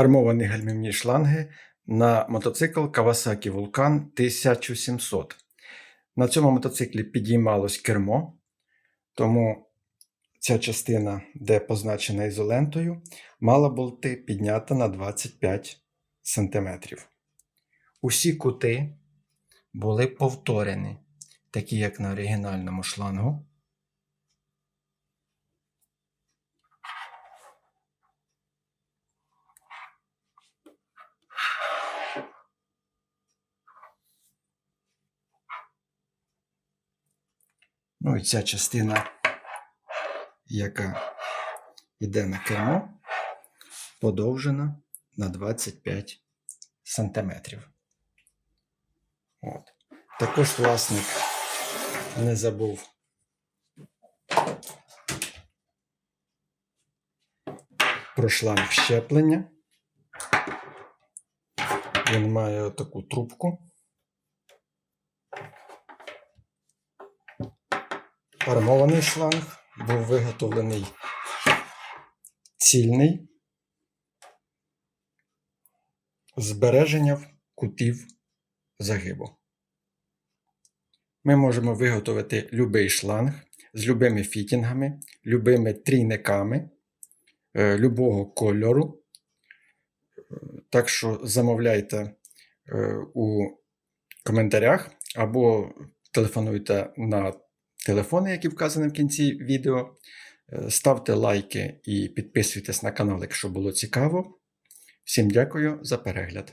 армовані гальмівні шланги на мотоцикл Kawasaki Vulcan 1700. На цьому мотоциклі підіймалось кермо, тому ця частина, де позначена ізолентою, мала бути піднята на 25 см. Усі кути були повторені, такі як на оригінальному шлангу. Ну і ця частина, яка йде на кермо, подовжена на 25 сантиметрів. От. Також власник не забув про шланг щеплення. Він має таку трубку. Армований шланг був виготовлений цільний збереження кутів загибу. Ми можемо виготовити будь-який шланг з любими фітінгами, любими трійниками, е, любого кольору. Так що замовляйте е, у коментарях або телефонуйте на телефони, які вказані в кінці відео. Е, Ставте лайки і підписуйтесь на канал, якщо було цікаво. Всім дякую за перегляд.